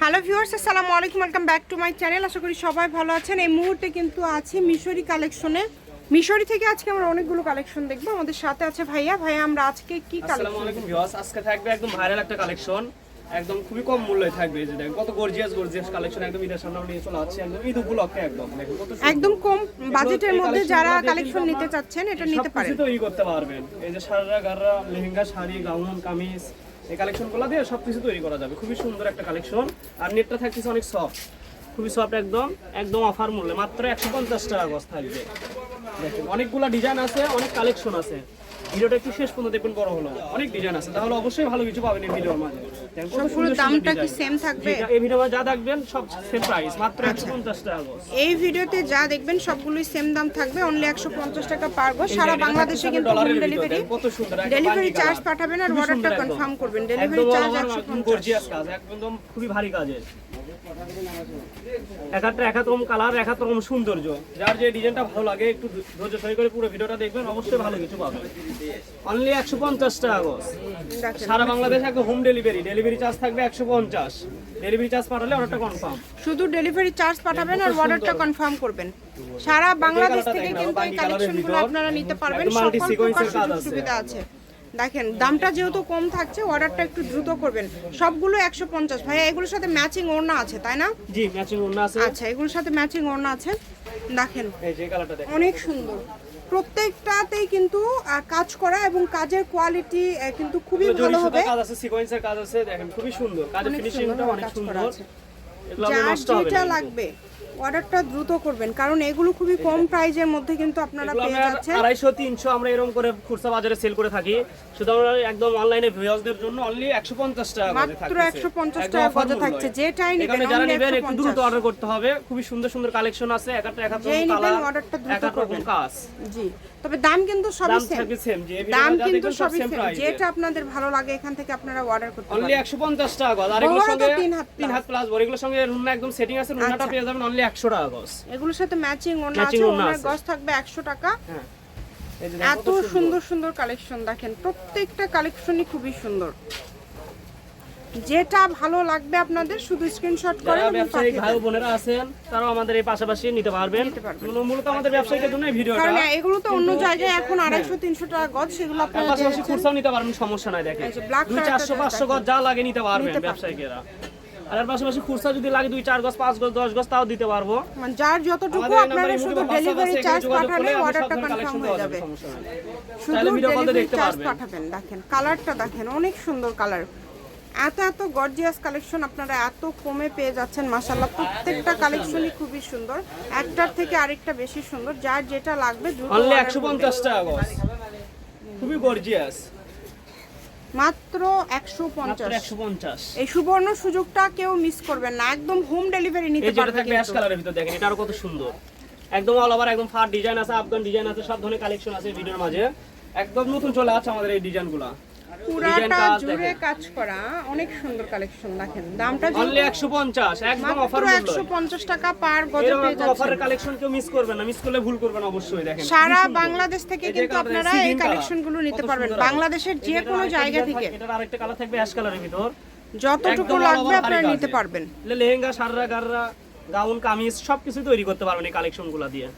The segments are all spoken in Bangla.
হ্যালো ভিউয়ার্স আসসালামু আলাইকুম welcome back to my channel আশা করি সবাই ভালো আছেন। এই মুহূর্তে কিন্তু আছি মিশরি কালেকশনে মিশরি থেকে আজকে আমরা অনেকগুলো কালেকশন দেখব। আমাদের সাথে আছে ভাইয়া। ভাইয়া আমরা আজকে কি আসসালামু আলাইকুম ভিউয়ার্স আজকে থাকবে একদম ভাইরাল একটা কালেকশন একদম খুবই কম মূল্যে থাকবে এই যে দেখেন কত গর্জিয়াস গর্জিয়াস কালেকশন একদম ঈদের সামনে নিয়ে চলে আসছে। একদম ঈদ উপলক্ষে একদম। একদম কম বাজেটের মধ্যে যারা কালেকশন নিতে চাচ্ছেন এটা নিতে পারেন। তৈরি করতে পারবেন। এই যে সারা গাররা লেহেঙ্গা শাড়ি গাউন কামিজ এই কালেকশনগুলো দিয়ে সব কিছু তৈরি করা যাবে। খুবই সুন্দর একটা কালেকশন আর নেটটা থাকতেছে অনেক সফট খুবই সফট একদম একদম অফার মূল্যে। মাত্র একশো পঞ্চাশ টাকা গজ থাকবে। দেখুন, অনেকগুলো ডিজাইন আছে, অনেক কালেকশন আছে। ভিডিওটা একটু শেষ পর্যন্ত দেখবেন, বড় হলো। অনেক ডিজাইন আছে। তাহলে অবশ্যই ভালো কিছু পাবেন এই ভিডিওর মাঝে। দেখেন কত সবগুলো সুন্দর সুন্দর দামটা কি সেম থাকবে? এই ভিডিও যা দেখবেন সব সেম প্রাইস মাত্র একশো পঞ্চাশ টাকা এই ভিডিওতে যা দেখবেন সবগুলোই সেম দাম থাকবে অনলি একশো পঞ্চাশ টাকা পার গো সারা বাংলাদেশে কিন্তু হোম ডেলিভারি কত সুন্দর, ডেলিভারি চার্জ পাঠাবেন আর অর্ডারটা কনফার্ম করবেন। ডেলিভারি চার্জ আমার একশো একদম পঞ্চাশ গর্জিয়াস কাজ একদম খুবই ভারী কাজের এক একটা এক এক রকম কালার এক এক সৌন্দর্য। যার যে ডিজাইনটা ভালো লাগে একটু ধৈর্য সহকারে করে পুরো ভিডিওটা দেখবেন অবশ্যই ভালো কিছু পাবেন। অনলি একশো পঞ্চাশ টাকা সারা বাংলাদেশ একদম হোম ডেলিভারি ডেলিভারি চার্জ থাকবে একশো পঞ্চাশ। ডেলিভারি চার্জ পাঠালে অর্ডারটা কনফার্ম শুধু ডেলিভারি চার্জ পাঠাবেন আর অর্ডারটা কনফার্ম করবেন। সারা বাংলাদেশ থেকে কিন্তু এই কালেকশনগুলো আপনারা নিতে পারবেন। সকল প্রকার। সুবিধা আছে। দেখেন দামটা যেহেতু কম থাকছে অর্ডারটা একটু দ্রুত করবেন। সবগুলো একশো পঞ্চাশ। ভাইয়া এগুলোর সাথে ম্যাচিং ওড়না আছে তাই না? জি ম্যাচিং অন্য আছে। আচ্ছা এগুলোর সাথে ম্যাচিং ওড়না আছে। দেখেন এই যে কালারটা দেখেন। অনেক সুন্দর। প্রত্যেকটাতেই কিন্তু কাজ করা এবং কাজের কোয়ালিটি কিন্তু খুবই ভালো হবে। কাজ আছে সিকোয়েন্সের কাজ আছে দেখেন খুবই সুন্দর। কাজের ফিনিশিংটা অনেক সুন্দর। যার যেটা লাগবে অর্ডারটা দ্রুত করবেন। কারণ এগুলো খুবই কম প্রাইজের মধ্যে কিন্তু আপনারা পেয়ে যাচ্ছেন। আড়াইশো তিনশো আমরা এরকম করে খুচরা বাজারে সেল করে থাকি। শুধু আমরা একদম অনলাইনে জন্য অনলি একশো পঞ্চাশ টাকা গজে মাত্র 150 টাকা মূল্য। থাকছে। যেটাই নিবেন, এখানে যারা নেবেন একটু দ্রুত অর্ডার করতে হবে। খুবই সুন্দর সুন্দর কালেকশন আছে। একটা যেই নিবেন, দ্রুত এক রকম করবেন। কাজ। জি। তবে দাম কিন্তু সবই সেম দাম কিন্তু সবই সেম যেটা আপনাদের ভালো লাগে এখান থেকে আপনারা অর্ডার করতে পারেন। একশো পঞ্চাশ টাকা আর এগুলোর সঙ্গে তিন হাত তিন হাত প্লাস বড় এগুলোর সঙ্গে একদম সেটিং আছে আচ্ছা। পেয়ে যাবেন অনলি একশো টাকা গজ এগুলোর সাথে ম্যাচিং আছে আছে। থাকবে একশো টাকা হ্যাঁ এত সুন্দর সুন্দর কালেকশন দেখেন প্রত্যেকটা কালেকশনই খুবই সুন্দর যেটা ভালো লাগবে আপনাদের শুধু স্ক্রিনশট ব্যবসায়িক পাঠিয়ে ভাই দেন। তারাও আমাদের এই পাশাপাশি নিতে পারবেন মূল- মূলত আমাদের ব্যবসায়ীদের জন্য এই ভিডিওটা কারণ এগুলো তো অন্য জায়গায় এখন আড়াইশো তিনশো টাকা গজ সেগুলো আপনারা পাশাপাশি। খুচরাও নিতে পারবেন সমস্যা নাই দেখেন এই যে black দুই colourটা চারশো just পাঁচশো দেখেন। গজ যা লাগে নিতে পারবেন। ব্যবসায়ীকেরা আর এর পাশাপাশি খুচরা যদি লাগে দুই চার গজ পাঁচ গজ দশ গজ তাও দিতে পারব। মানে যার যতটুকু আপনারা শুধু ডেলিভারি চার্জ পাঠালে অর্ডারটা কনফার্ম হয়ে যাবে। শুধু ডেলিভারি চার্জ পাঠাবেন দেখেন কালারটা দেখেন অনেক সুন্দর কালার এত এত গর্জিয়াস কালেকশন আপনারা এত কমে পেয়ে যাচ্ছেন মাশাল্লাহ প্রত্যেকটা কালেকশনই খুবই সুন্দর। একটার থেকে আরেকটা বেশি সুন্দর। যার যেটা লাগবে একশো করবেন। পঞ্চাশ টাকা খুবই গর্জিয়াস মাত্র একশো পঞ্চাশ। একশো পঞ্চাশ। এই সুবর্ণ সুযোগটা কেউ মিস করবেন না। একদম হোম ডেলিভারি নিতে পারবেন অ্যাশ কালারের ভিতর দেখেন এটা আরও কত সুন্দর। একদম অল ওভার একদম ফার ডিজাইন আছে আফগান ডিজাইন আছে সব ধরনের কালেকশন আছে ভিডিওর মাঝে। একদম নতুন চলে আছে আমাদের এই ডিজাইনগুলো ডিজাইন পুরাটা জুড়ে কাজ করা অনেক সুন্দর কালেকশন দেখেন। দামটা অনলি একশো পঞ্চাশ একদম অফার একশো পঞ্চাশ টাকা পার গজে পেয়ে এরকম অফারের কালেকশন কেউ মিস করবেন না মিস করলে ভুল করবেন অবশ্যই দেখেন। সারা বাংলাদেশ থেকে কিন্তু আপনারা এই green কালেকশনগুলো নিতে পারবেন। বাংলাদেশের যে কোনো জায়গা থেকে। এটার আরেকটা কালার থাকবে অ্যাশ কালারের ভিতর। যতটুকু লাগবে আপনারা নিতে পারবেন। লেহেঙ্গা সাররা গাররা গাউন কামিজ সবকিছু তৈরি করতে পারবেন এই কালেকশনগুলো দিয়ে।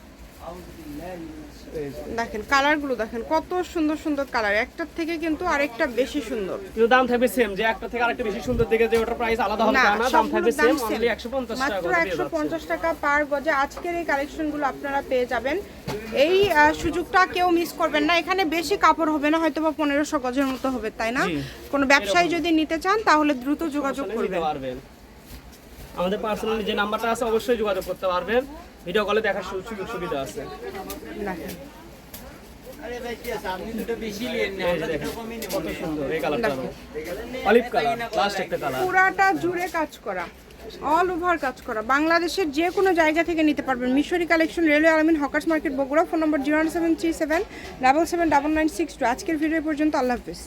দেখেন কালারগুলো দেখেন কত সুন্দর সুন্দর কালার। একটার থেকে কিন্তু আরেকটা বেশি সুন্দর। কিন্তু দাম থাকবে সেম যে একটা থেকে আরেকটা বেশি সুন্দর দেখে যে ওটার প্রাইস আলাদা হবে না দাম থাকবে সেম অনলি 150 টাকা মাত্র করে দিয়ে একশো যাচ্ছে। পঞ্চাশ টাকা পার গজে আজকের এই কালেকশনগুলো আপনারা পেয়ে যাবেন। এই সুযোগটা কেউ মিস করবেন না। এখানে বেশি কাপড় হবে না হয়তো বা পনেরোশো গজের মতো হবে তাই না? কোনো ব্যবসায়ী যদি নিতে চান তাহলে দ্রুত যোগাযোগ করবেন। আমাদের পার্সোনালি যে নাম্বারটা আছে অবশ্যই যোগাযোগ করতে পারবেন। ভিডিও কলে দেখার সুযোগ সুবিধা আছে। দেখেন এই যে দেখেন, কত সুন্দর এই কালারটা অলিভ কালার লাস্ট একটা কালার পুরাটা জুড়ে কাজ করা অল ওভার কাজ করা। বাংলাদেশের যে কোনো জায়গা থেকে নিতে পারবেন। Mishri collection railway Almin hawkers market Bogura phone number zero seven three seven double seven double nine six two. আজকের ভিডিও পর্যন্ত আল্লাহ হাফিজ।